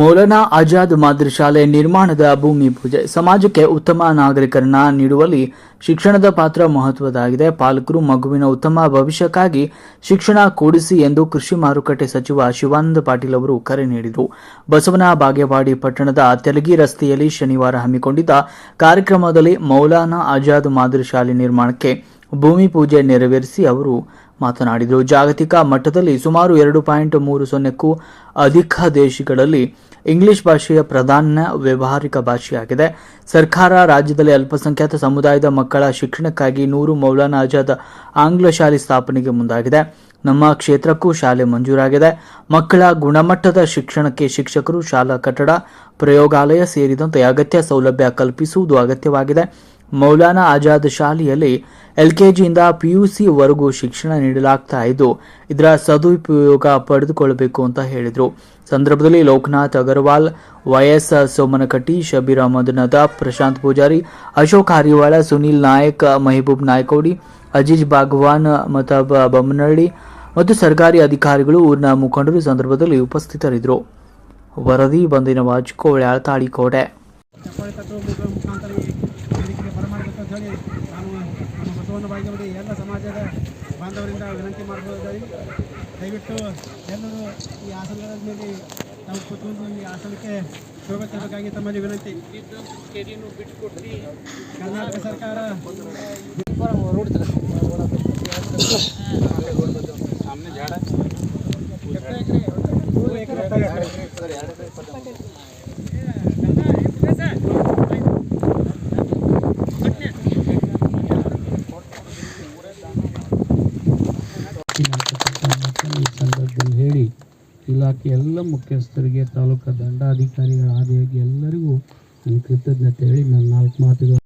ಮೌಲಾನಾ ಆಜಾದ್ ಮಾದರಿ ಶಾಲೆ ನಿರ್ಮಾಣದ ಭೂಮಿ ಪೂಜೆ. ಸಮಾಜಕ್ಕೆ ಉತ್ತಮ ನಾಗರಿಕರನ್ನ ನೀಡುವಲ್ಲಿ ಶಿಕ್ಷಣದ ಪಾತ್ರ ಮಹತ್ವದಾಗಿದೆ ಪಾಲಕರು ಮಗುವಿನ ಉತ್ತಮ ಭವಿಷ್ಯಕ್ಕಾಗಿ ಶಿಕ್ಷಣ ಕೊಡಿಸಿ ಎಂದು ಕೃಷಿ ಮಾರುಕಟ್ಟೆ ಸಚಿವ ಶಿವಾನಂದ ಪಾಟೀಲ್ ಅವರು ಕರೆ ನೀಡಿದರು. ಬಸವನ ಬಾಗೇವಾಡಿ ಪಟ್ಟಣದ ತೆಲಗಿ ರಸ್ತೆಯಲ್ಲಿ ಶನಿವಾರ ಹಮ್ಮಿಕೊಂಡಿದ್ದ ಕಾರ್ಯಕ್ರಮದಲ್ಲಿ ಮೌಲಾನಾ ಆಜಾದ್ ಮಾದರಿ ಶಾಲೆ ನಿರ್ಮಾಣಕ್ಕೆ ಭೂಮಿ ಪೂಜೆ ನೆರವೇರಿಸಿ ಅವರು ಮಾತನಾಡಿದರು. ಜಾಗತಿಕ ಮಟ್ಟದಲ್ಲಿ ಸುಮಾರು ಎರಡು ಪಾಯಿಂಟ್ ಮೂರು ಸೊನ್ನೆಕ್ಕೂ ಅಧಿಕ ದೇಶಗಳಲ್ಲಿ ಇಂಗ್ಲಿಷ್ ಭಾಷೆಯ ಪ್ರಧಾನ ವ್ಯಾವಹಾರಿಕ ಭಾಷೆಯಾಗಿದೆ. ಸರ್ಕಾರ ರಾಜ್ಯದಲ್ಲಿ ಅಲ್ಪಸಂಖ್ಯಾತ ಸಮುದಾಯದ ಮಕ್ಕಳ ಶಿಕ್ಷಣಕ್ಕಾಗಿ ನೂರು ಮೌಲಾನ ಆಜಾದ್ ಆಂಗ್ಲ ಶಾಲೆ ಸ್ಥಾಪನೆಗೆ ಮುಂದಾಗಿದೆ. ನಮ್ಮ ಕ್ಷೇತ್ರಕ್ಕೂ ಶಾಲೆ ಮಂಜೂರಾಗಿದೆ. ಮಕ್ಕಳ ಗುಣಮಟ್ಟದ ಶಿಕ್ಷಣಕ್ಕೆ ಶಿಕ್ಷಕರು ಶಾಲಾ ಕಟ್ಟಡ, ಪ್ರಯೋಗಾಲಯ ಸೇರಿದಂತೆ ಅಗತ್ಯ ಸೌಲಭ್ಯ ಕಲ್ಪಿಸುವುದು ಅಗತ್ಯವಾಗಿದೆ. ಮೌಲಾನಾ ಆಜಾದ್ ಶಾಲೆಯಲ್ಲಿ ಎಲ್ಕೆಜಿಯಿಂದ ಪಿಯುಸಿವರೆಗೂ ಶಿಕ್ಷಣ ನೀಡಲಾಗ್ತಾ ಇದ್ದು, ಇದರ ಸದುಪಯೋಗ ಪಡೆದುಕೊಳ್ಳಬೇಕು ಅಂತ ಹೇಳಿದರು. ಸಂದರ್ಭದಲ್ಲಿ ಲೋಕನಾಥ್ ಅಗರ್ವಾಲ್, ವೈಎಸ್ ಸೋಮನಕಟ್ಟಿ, ಶಬೀರ್ ಅಹಮದ್ ನದಾ ಪ್ರಶಾಂತ್ ಪೂಜಾರಿ, ಅಶೋಕ್ ಹರಿವಾಳ, ಸುನೀಲ್ ನಾಯಕ್, ಮೆಹಬೂಬ್ ನಾಯ್ಕೋಡಿ, ಅಜೀಜ್ ಬಾಗ್ವಾನ್ ಮತಬ್ ಬೊಮ್ಮನಹಳ್ಳಿ ಮತ್ತು ಸರ್ಕಾರಿ ಅಧಿಕಾರಿಗಳು ಊರಿನ ಮುಖಂಡರು ಸಂದರ್ಭದಲ್ಲಿ ಉಪಸ್ಥಿತರಿದ್ದರು. ವರದಿ ಬಂದಿನ ವಾಜಕೋಳೆ ತಾಳಿಕೋಟೆ ಬರಮಾಡಬೇಕಂತ ಹೇಳಿ ನಾನು ನಮ್ಮ ಬಸವನ ಬಾಗೇವಾಡಿ ಎಲ್ಲ ಸಮಾಜದ ಬಾಂಧವರಿಂದ ವಿನಂತಿ ಮಾಡಬಹುದಾಗಿ ದಯವಿಟ್ಟು ಎಲ್ಲರೂ ಈ ಆಸನದ ಮೇಲೆ ನಾವು ಕೂತ್ಕೊಂಡು ಈ ಆಸನಕ್ಕೆ ಶೋಭೆ ತರಬೇಕಾಗಿ ತಮ್ಮಲ್ಲಿ ವಿನಂತಿ. ಕರ್ನಾಟಕ ಸರ್ಕಾರ ಈ ಸಂದರ್ಭದಲ್ಲಿ ಹೇಳಿ ಇಲಾಖೆ ಎಲ್ಲ ಮುಖ್ಯಸ್ಥರಿಗೆ ತಾಲೂಕಾ ದಂಡಾಧಿಕಾರಿಗಳ ಆದಿಯಾಗಿ ಎಲ್ಲರಿಗೂ ನನ್ನ ಕೃತಜ್ಞತೆ ಹೇಳಿ ನನ್ನ ನಾಲ್ಕು ಮಾತುಗಳು.